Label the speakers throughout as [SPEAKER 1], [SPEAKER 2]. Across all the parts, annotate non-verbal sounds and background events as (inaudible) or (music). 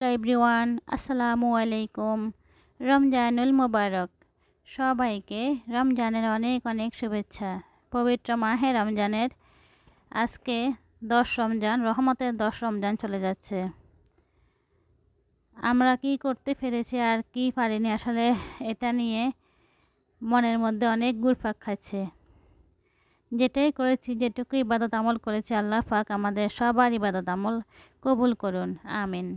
[SPEAKER 1] Everyone, আসসালামু আলাইকুম। রমজানুল মোবারক। সবাইকে রমজানের অনেক অনেক শুভেচ্ছা। পবিত্র মাহে রমজানের আজকে দশ রমজান, রহমতের দশ রমজান চলে যাচ্ছে। আমরা কি করতে পেরেছি আর কি পারিনি আসলে এটা নিয়ে মনের মধ্যে অনেক গুড়ফাক খাচ্ছে। যেটাই করেছি, যেটুকু ইবাদত আমল করেছি, আল্লাহ পাক আমাদের সবার ইবাদত আমল কবুল করুন। আমিন।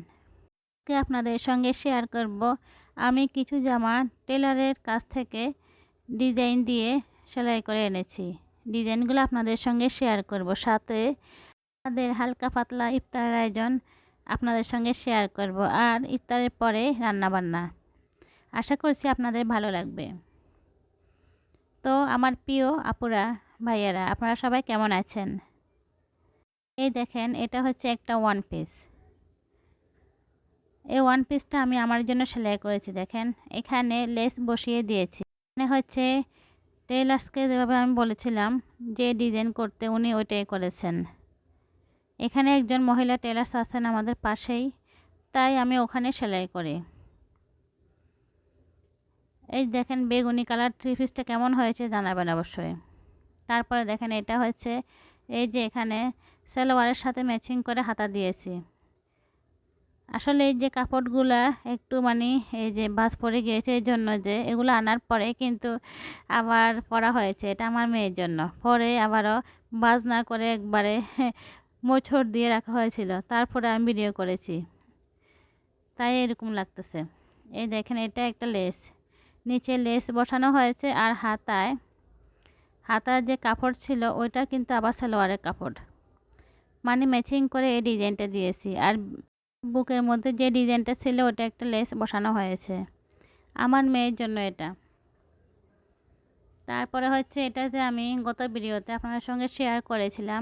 [SPEAKER 1] আজকে আপনাদের সঙ্গে শেয়ার করব। আমি কিছু জামা টেলারের কাছ থেকে ডিজাইন দিয়ে সেলাই করে এনেছি। ডিজাইনগুলো আপনাদের সঙ্গে শেয়ার করব। সাথে আমাদের হালকা পাতলা ইফতারের আয়োজন আপনাদের সঙ্গে শেয়ার করব। আর ইফতারের পরে রান্না বান্না আশা করছি আপনাদের ভালো লাগবে। তো আমার প্রিয় আপুরা, ভাইয়ারা, আপনারা সবাই কেমন আছেন? এই দেখেন, এটা হচ্ছে একটা ওয়ান পিস এই ওয়ান পিসটা আমি আমার জন্য সেলাই করেছি, দেখেন। এখানে লেস বসিয়ে দিয়েছি। এখানে হচ্ছে টেলার্সকে যেভাবে আমি বলেছিলাম, যে ডিজাইন করতে উনি ওইটাই করেছেন। এখানে একজন মহিলা টেলার্স আছেন আমাদের পাশেই, তাই আমি ওখানে সেলাই করি। এই দেখেন, বেগুনি কালার থ্রি পিসটা কেমন হয়েছে জানাবেন অবশ্যই। তারপরে দেখেন, এটা হচ্ছে এই যে এখানে সালোয়ারের সাথে ম্যাচিং করে হাতা দিয়েছি। আসলে এই যে কাপড়গুলা একটু মানে এই যে বাস পরে গিয়েছে এই জন্য যে এগুলো আনার পরে কিন্তু আবার পরা হয়েছে, এটা আমার মেয়ের জন্য। পরে আবারও বাজ না করে একবারে (laughs) মোছর দিয়ে রাখা হয়েছিল। তারপরে আমি ভিডিও করেছি। তাই এরকম লাগতেছে। এই দেখেন, এটা একটা লেস। নিচে লেস বসানো হয়েছে আর হাতায়। হাতার যে কাপড় ছিল, ওইটা কিন্তু আবার সালোয়ারের কাপড়। মানে ম্যাচিং করে এই ডিজাইনটা দিয়েছি। আর বুকের মধ্যে যে ডিজাইনটা ছিল, ওটা একটা লেস বসানো হয়েছে। আমার মেয়ের জন্য এটা। তারপরে হচ্ছে এটা যে আমি গত ভিডিওতে আপনাদের সঙ্গে শেয়ার করেছিলাম,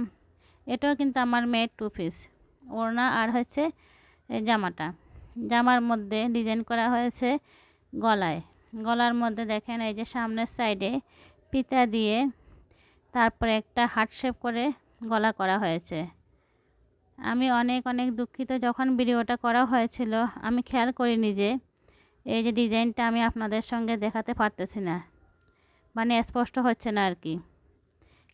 [SPEAKER 1] এটাও কিন্তু আমার মেয়ের টু পিস ওড়না আর হচ্ছে জামাটা। জামার মধ্যে ডিজাইন করা হয়েছে গলায়। গলার মধ্যে দেখেন, এই যে সামনের সাইডে পিতা দিয়ে তারপরে একটা হার্ট শেপ করে গলা করা হয়েছে। আমি অনেক অনেক দুঃখিত যখন ভিডিওটা করা হয়েছিল। আমি খেয়াল করিনি যে এই যে ডিজাইনটা আমি আপনাদের সঙ্গে দেখাতে পারতেছি না। মানে স্পষ্ট হচ্ছে না আর কি।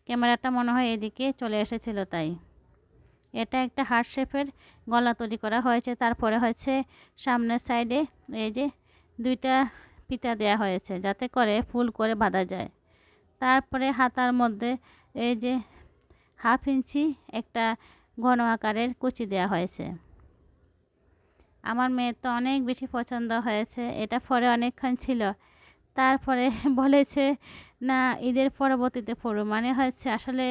[SPEAKER 1] ক্যামেরাটা মনে হয় এদিকে চলে এসেছিল তাই। এটা একটা হার্ট শেপের গলা তৈরি করা হয়েছে। তারপরে হচ্ছে সামনের সাইডে এই যে দুইটা পিতা দেয়া হয়েছে যাতে করে ফুল করে বাঁধা যায়। তারপরে হাতার মধ্যে এই যে হাফ ইঞ্চি একটা ঘন আকারের কুচি দেওয়া হয়েছে। আমার মেয়ের তো অনেক বেশি পছন্দ হয়েছে। এটা পরে অনেকক্ষণ ছিল। তারপরে (laughs) বলেছে, না, ঈদের পরবর্তীতে পড়ো। মানে হচ্ছে আসলে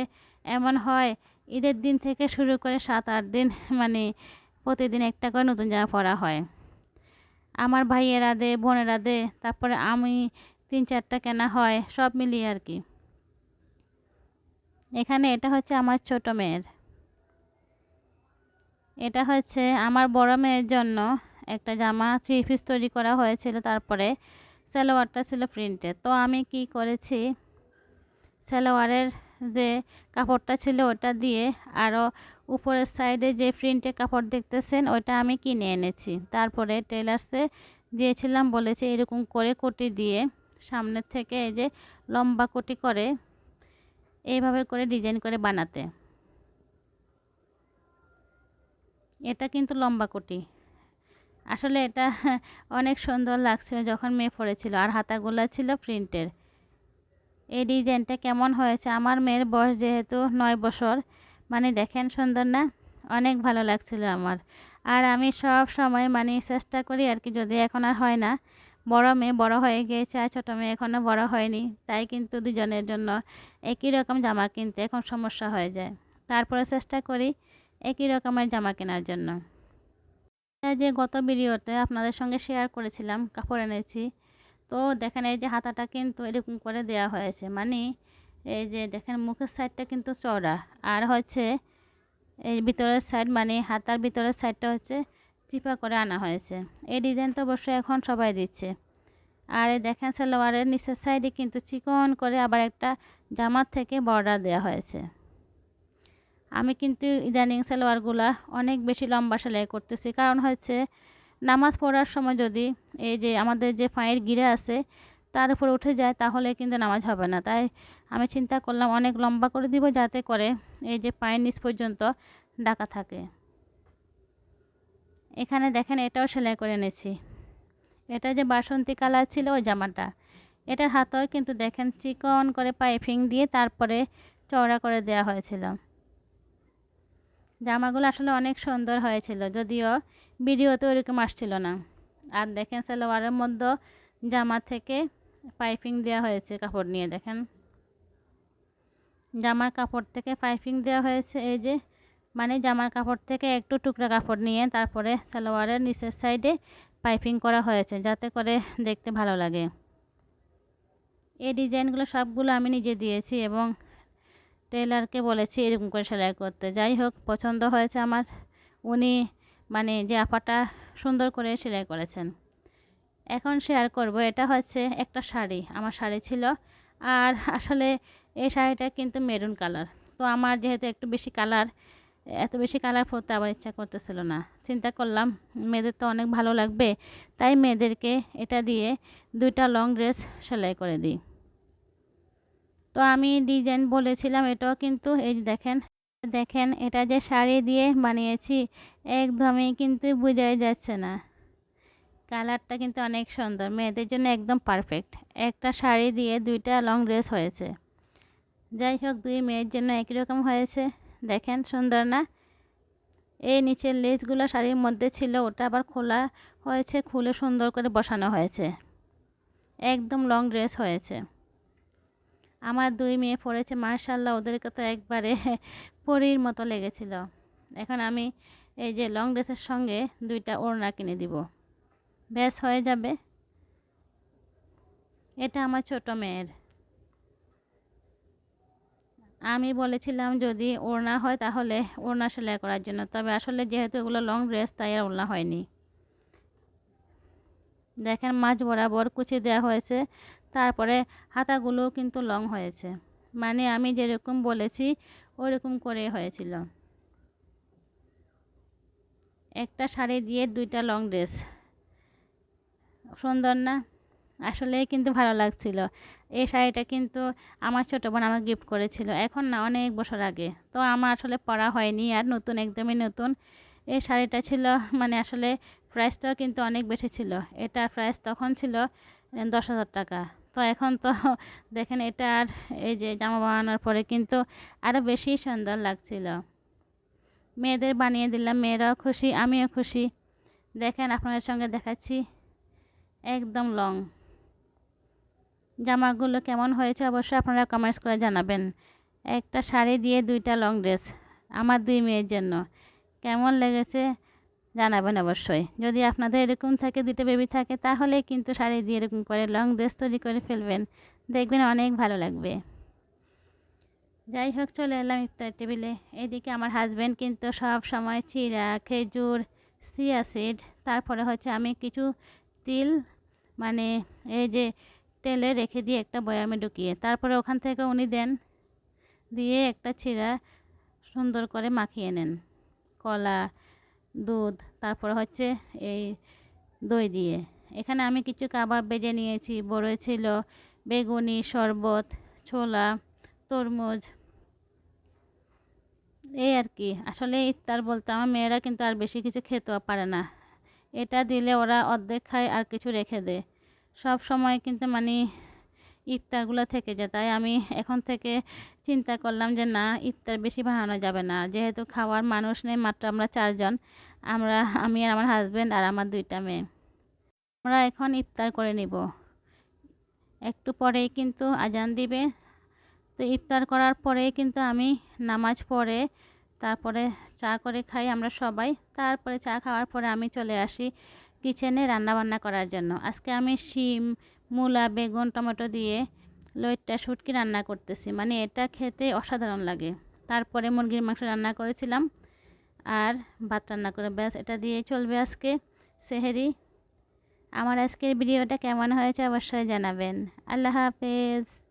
[SPEAKER 1] এমন হয়, ঈদের দিন থেকে শুরু করে সাত, আট দিন (laughs) মানে প্রতিদিন একটা করে নতুন জামা পরা হয়। আমার ভাইয়েরা দে, বোনেরা দে, তারপরে আমি তিন, চারটা কেনা হয়, সব মিলিয়ে আর কি। এখানে এটা হচ্ছে আমার ছোট মেয়ের। এটা হচ্ছে আমার বড় মেয়ের জন্য একটা জামা থ্রি পিস তৈরি করা হয়েছিল তারপরে সালোয়ারটা ছিল প্রিন্টে তো আমি কি করেছি? সালোয়ারের যে কাপড়টা ছিল ওটা দিয়ে আরও উপরের সাইডে যে প্রিন্টের কাপড় দেখতেছেন, ওটা আমি কিনে এনেছি। তারপরে টেলার্সে দিয়েছিলাম, বলেছে এরকম করে কোটি দিয়ে সামনের থেকে এই যে লম্বা কোটি করে এইভাবে করে ডিজাইন করে বানাতে। এটা কিন্তু লম্বা কোটি। আসলে এটা (laughs) অনেক সুন্দর লাগছিল যখন মেয়ে পড়েছিল। আর হাতাগুলো ছিল প্রিন্টের। এই ডিজাইনটা কেমন হয়েছে? আমার মেয়ের বয়স যেহেতু নয় বছর মানে দেখেন সুন্দর না? অনেক ভালো লাগছিল আমার। আর আমি সব সময় মানে চেষ্টা করি আর কি, যদি এখন আর হয় না। বড় মেয়ে বড় হয়ে গিয়েছে আর ছোটো মেয়ে এখনও বড় হয়নি। তাই কিন্তু দুজনের জন্য একই রকম জামা কিনতে এখন সমস্যা হয়ে যায়। তারপরে চেষ্টা করি একই রকমের জামা কেনার জন্য। যে গত ভিডিওতে আপনাদের সঙ্গে শেয়ার করেছিলাম, কাপড় এনেছি। তো দেখেন এই যে হাতাটা কিন্তু এরকম করে দেয়া হয়েছে। মানে এই যে দেখেন মুখের সাইডটা কিন্তু চওড়া। আর হচ্ছে এই ভিতরের সাইড মানে হাতার ভিতরের সাইডটা হচ্ছে চিপা করে আনা হয়েছে। এই ডিজাইন তো অবশ্যই এখন সবাই দিচ্ছে। আর এই দেখেন সালোয়ারের নিচের সাইডে কিন্তু চিকন করে আবার একটা জামার থেকে বর্ডার দেওয়া হয়েছে। আমি কিন্তু ইদানিং সালোয়ারগুলা অনেক বেশি লম্বা সেলাই করতেছি। কারণ হচ্ছে নামাজ পড়ার সময় যদি এই যে আমাদের যে পায়ের গিরা আছে, তার উপরে উঠে যায়, তাহলে কিন্তু নামাজ হবে না। তাই আমি চিন্তা করলাম অনেক লম্বা করে দিব যাতে করে এই যে পায়ের নিচ পর্যন্ত ডাকা থাকে। এখানে দেখেন এটাও সেলাই করে এনেছি। এটা যে বাসন্তী কালার ছিল ওই জামাটা। এটার হাতেও কিন্তু দেখেন চিকন করে পাইপিং দিয়ে তারপরে চওড়া করে দেওয়া হয়েছিল। জামাগুলো আসলে অনেক সুন্দর হয়েছিল, যদিও ভিডিওতে ওরকম আসছিল না। আর দেখেন সালোয়ারের মধ্যে জামা থেকে পাইপিং দেওয়া হয়েছে কাপড় নিয়ে, দেখেন। জামার কাপড় থেকে পাইপিং দেওয়া হয়েছে, এই যে মানে জামার কাপড় থেকে একটু টুকরা কাপড় নিয়ে তারপরে সালোয়ারের নিচের সাইডে পাইপিং করা হয়েছে, যাতে করে দেখতে ভালো লাগে। এই ডিজাইনগুলো সবগুলো আমি নিজে দিয়েছি এবং টেলারকে বলেছি এরকম করে সেলাই করতে। যাই হোক, পছন্দ হয়েছে আমার। উনি মানে যে আপাটা সুন্দর করে সেলাই করেছেন। এখন শেয়ার করব। এটা হচ্ছে একটা শাড়ি। আমার শাড়ি ছিল। আর আসলে এই শাড়িটা কিন্তু মেরুন কালার তো আমার যেহেতু একটু বেশি কালার এত বেশি কালার পরতে আবার ইচ্ছা করতেছিল না। চিন্তা করলাম, মেয়েদের তো অনেক ভালো লাগবে। তাই মেয়েদেরকে এটা দিয়ে দুইটা লং ড্রেস সেলাই করে দিই। তো আমি ডিজাইন বলেছিলাম এটাও কিন্তু এই দেখেন দেখেন এটা যে শাড়ি দিয়ে বানিয়েছি, একদমই কিন্তু বোঝাই যাচ্ছে না। কালারটা কিন্তু অনেক সুন্দর, মেয়েদের জন্য একদম পারফেক্ট। একটা শাড়ি দিয়ে দুইটা লং ড্রেস হয়েছে। যাই হোক, দুই মেয়ের জন্য একই রকম হয়েছে। দেখেন, সুন্দর না? এই নিচের লেসগুলো শাড়ির মধ্যে ছিল, ওটা আবার খোলা হয়েছে, খুলে সুন্দর করে বসানো হয়েছে। একদম লং ড্রেস হয়েছে। আমার দুই মেয়ে পড়েছে মার্শাল্লাহ ওদেরকে তো একবারে (laughs) পরীর মতো লেগেছিল। এখন আমি এই যে লং ড্রেসের সঙ্গে দুইটা ওড়না কিনে দিব। ব্যাস, হয়ে যাবে। এটা আমার ছোট মেয়ের। আমি বলেছিলাম যদি ওড়না হয় তাহলে ওড়না সেলাই করার জন্য, তবে আসলে যেহেতু এগুলো লং ড্রেস তাই আর ওড়না হয়নি। দেখেন মাছ বরাবর কুচি দেওয়া হয়েছে। তারপরে হাতাগুলো কিন্তু লং হয়েছে। মানে আমি যেরকম বলেছি, ওরকম করে হয়েছিল। একটা শাড়ি দিয়ে দুইটা লং ড্রেস। সুন্দর না? আসলে কিন্তু ভালো লাগছিল। এই শাড়িটা কিন্তু আমার ছোটো বোন আমার গিফট করেছিল। এখন না, অনেক বছর আগে। তো আমার আসলে পরা হয়নি আর নতুন, একদমই নতুন। এই শাড়িটা ছিল মানে আসলে প্রাইসটাও কিন্তু অনেক বেশি ছিল। এটার প্রাইস তখন ছিল, দশ হাজার টাকা। তো এখন তো (laughs) দেখেন এটা আর এই যে জামা বানানোর পরে কিন্তু আরও বেশি সুন্দর লাগছিল। মেয়েদের বানিয়ে দিলাম, মেয়েরাও খুশি, আমিও খুশি। দেখেন আপনাদের সঙ্গে দেখাচ্ছি একদম লং জামাগুলো কেমন হয়েছে অবশ্যই আপনারা কমেন্টস করে জানাবেন। একটা শাড়ি দিয়ে দুইটা লং ড্রেস আমার দুই মেয়ের জন্য। কেমন লেগেছে? জানাবেন অবশ্যই। যদি আপনাদের এরকম থাকে দুটো বেবি থাকে, তাহলে কিন্তু শাড়ি দিয়ে এরকম করে লং ড্রেস তৈরি করে ফেলবেন। দেখবেন অনেক ভালো লাগবে। যাই হোক, চলে এলাম ইফতার টেবিলে। এদিকে আমার হাজব্যান্ড কিন্তু সব সময় চিরা, খেজুর সিয়া সিড তারপরে হচ্ছে আমি কিছু তিল মানে এই যে তেলে রেখে দিয়ে একটা বয়ামে ঢুকিয়ে, তারপরে ওখান থেকে উনি দেন, দিয়ে একটা চিরা সুন্দর করে মাখিয়ে নেন। কলা দুধ, তারপর হচ্ছে এই দই দিয়ে। এখানে আমি কিছু কাবাব বেজে নিয়েছি বড় ছিল, বেগুনি, শরবত, ছোলা, তরমুজ। এই আর কি। আসলে ইফতার বলতে আমার মেয়েরা কিন্তু আর বেশি কিছু খেতেও পারে না। এটা দিলে ওরা অর্ধেক খায় আর কিছু রেখে দেয়। সব সময় কিন্তু মানে ইফতারগুলো থেকে যায়। তাই আমি এখন থেকে চিন্তা করলাম যে, না, ইফতার বেশি বানানো যাবে না। যেহেতু খাওয়ার মানুষ নেই, মাত্র আমরা চারজন আমরা, আমি আর আমার হাজব্যান্ড আর আমার দুইটা মেয়ে। আমরা এখন ইফতার করে নিব। একটু পরেই কিন্তু আজান দিবে। তো ইফতার করার পরেই কিন্তু আমি নামাজ পড়ে, তারপরে চা করে খাই আমরা সবাই। তারপরে চা খাওয়ার পরে আমি চলে আসি কিচেনে রান্নাবান্না করার জন্য। আজকে আমি শিম মূলা, বেগুন, টমেটো দিয়ে লইট্টা, শুটকি রান্না করতেছি। মানে এটা খেতে অসাধারণ লাগে। তারপরে মুরগির মাংস রান্না করেছিলাম আর ভাত রান্না করে। ব্যাস, এটা দিয়ে চলবে আজকে। সেহেরি, আমার আজকের ভিডিওটা কেমন হয়েছে অবশ্যই জানাবেন। আল্লাহ হাফেজ।